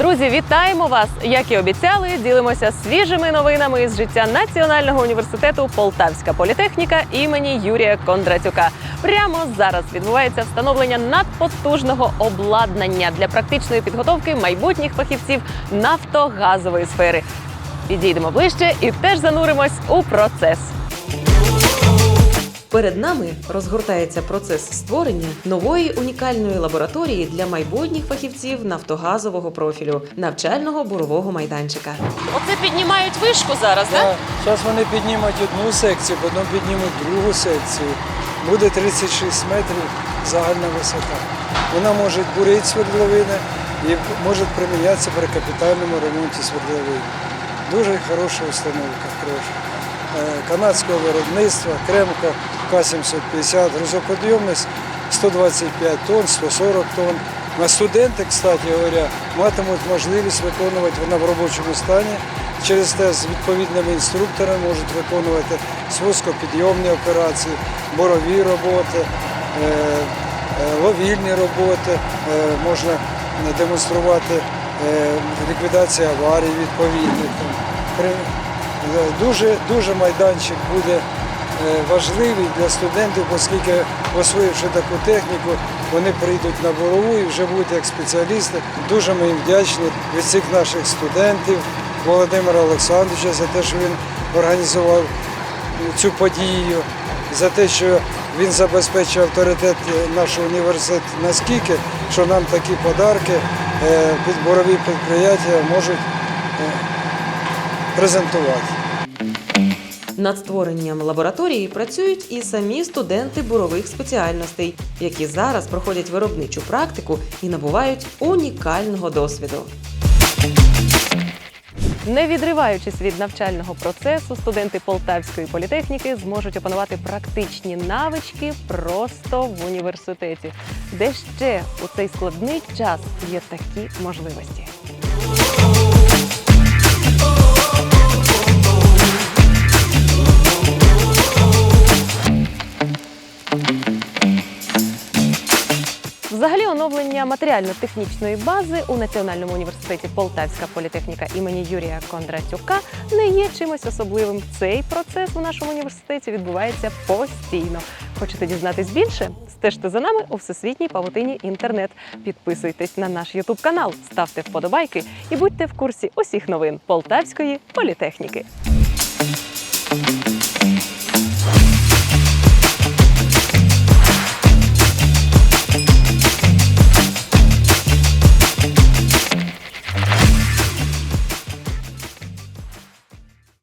Друзі, вітаємо вас! Як і обіцяли, ділимося свіжими новинами із життя Національного університету Полтавська політехніка імені Юрія Кондратюка. Прямо зараз відбувається встановлення надпотужного обладнання для практичної підготовки майбутніх фахівців нафтогазової сфери. Підійдемо ближче і теж зануримось у процес. Перед нами розгортається процес створення нової унікальної лабораторії для майбутніх фахівців нафтогазового профілю навчального бурового майданчика. Оце піднімають вишку зараз, Да. Зараз вони піднімуть одну секцію, потім піднімуть другу секцію. Буде 36 метрів загальна висота. Вона може бурити свердловини і може примінятися при капітальному ремонті свердловин. Дуже хороша установка, хороша. Е, Канадського виробництва, Кремка К-750, грузоподйомність 125 тонн, 140 тонн. На студенти, кстати говоря, матимуть можливість виконувати вона в робочому стані. Через те з відповідними інструкторами можуть виконувати спускопідйомні операції, борові роботи, е, е, ловільні роботи, можна демонструвати ліквідацію аварій відповідних. Е, Дуже, дуже майданчик буде е, важливий для студентів, оскільки, освоївши таку техніку, вони прийдуть на борову і вже будуть як спеціалісти. Дуже ми їм вдячні від всіх наших студентів, Володимира Олександровича за те, що він організував цю подію, за те, що він забезпечує авторитет нашого університету наскільки, що нам такі подарки е, під борові підприємства можуть презентувати. Над створенням лабораторії працюють і самі студенти бурових спеціальностей, які зараз проходять виробничу практику і набувають унікального досвіду. Не відриваючись від навчального процесу, студенти Полтавської політехніки зможуть опанувати практичні навички просто в університеті, де ще у цей складний час є такі можливості. Взагалі, оновлення матеріально-технічної бази у Національному університеті Полтавська політехніка імені Юрія Кондратюка не є чимось особливим. Цей процес у нашому університеті відбувається постійно. Хочете дізнатись більше? Стежте за нами у всесвітній павутині інтернет. Підписуйтесь на наш Ютуб канал, ставте вподобайки і будьте в курсі усіх новин Полтавської політехніки.